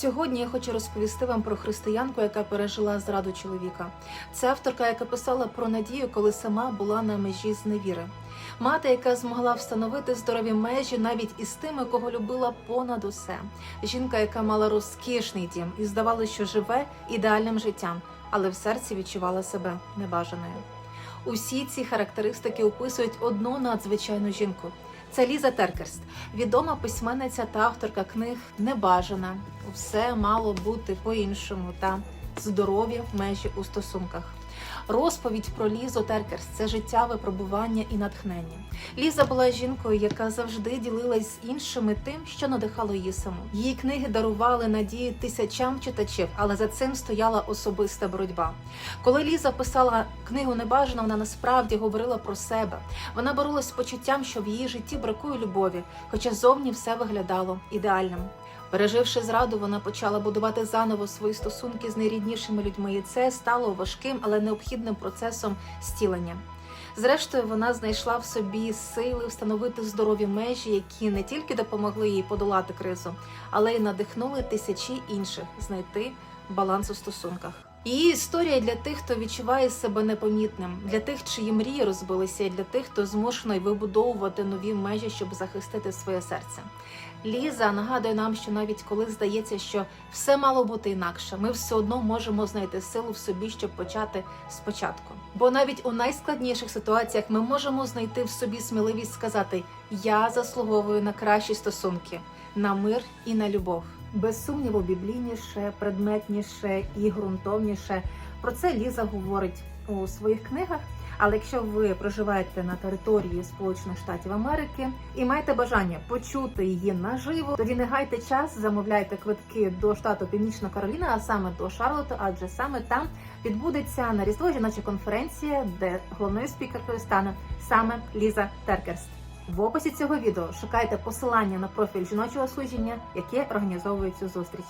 Сьогодні я хочу розповісти вам про християнку, яка пережила зраду чоловіка. Це авторка, яка писала про надію, коли сама була на межі зневіри. Мати, яка змогла встановити здорові межі навіть із тими, кого любила понад усе. Жінка, яка мала розкішний дім і здавалося, що живе ідеальним життям, але в серці відчувала себе небажаною. Усі ці характеристики описують одну надзвичайну жінку. Це Ліза Теркерст, відома письменниця та авторка книг Небажана. Все мало бути по-іншому та здорові межі у стосунках. Розповідь про Лізу Теркерст це життя, випробування і натхнення. Ліза була жінкою, яка завжди ділилась з іншими тим, що надихало її саму. Її книги дарували надії тисячам читачів, але за цим стояла особиста боротьба. Коли Ліза писала книгу Небажана, вона насправді говорила про себе. Вона боролась з почуттям, що в її житті бракує любові, хоча зовні все виглядало ідеальним. Переживши зраду, вона почала будувати заново свої стосунки з найріднішими людьми, і це стало важким, але необхідним процесом стілення. Зрештою, вона знайшла в собі сили встановити здорові межі, які не тільки допомогли їй подолати кризу, але й надихнули тисячі інших знайти баланс у стосунках. Її історія для тих, хто відчуває себе непомітним, для тих, чиї мрії розбилися, і для тих, хто змушений вибудовувати нові межі, щоб захистити своє серце. Ліза нагадує нам, що навіть коли здається, що все мало бути інакше, ми все одно можемо знайти силу в собі, щоб почати спочатку. Бо навіть у найскладніших ситуаціях ми можемо знайти в собі сміливість сказати: Я заслуговую на кращі стосунки, на мир і на любов. Без сумніву, біблійніше, предметніше і ґрунтовніше. Про це Ліза говорить у своїх книгах. Але якщо ви проживаєте на території Сполучених Штатів Америки і маєте бажання почути її наживо, тоді не гайте час, замовляйте квитки до штату Північна Кароліна, а саме до Шарлоту, адже саме там відбудеться на різдво жіноча конференція, де головною спікеркою стане саме Ліза Теркерст. В описі цього відео шукайте посилання на профіль жіночого служіння, яке організовує цю зустріч.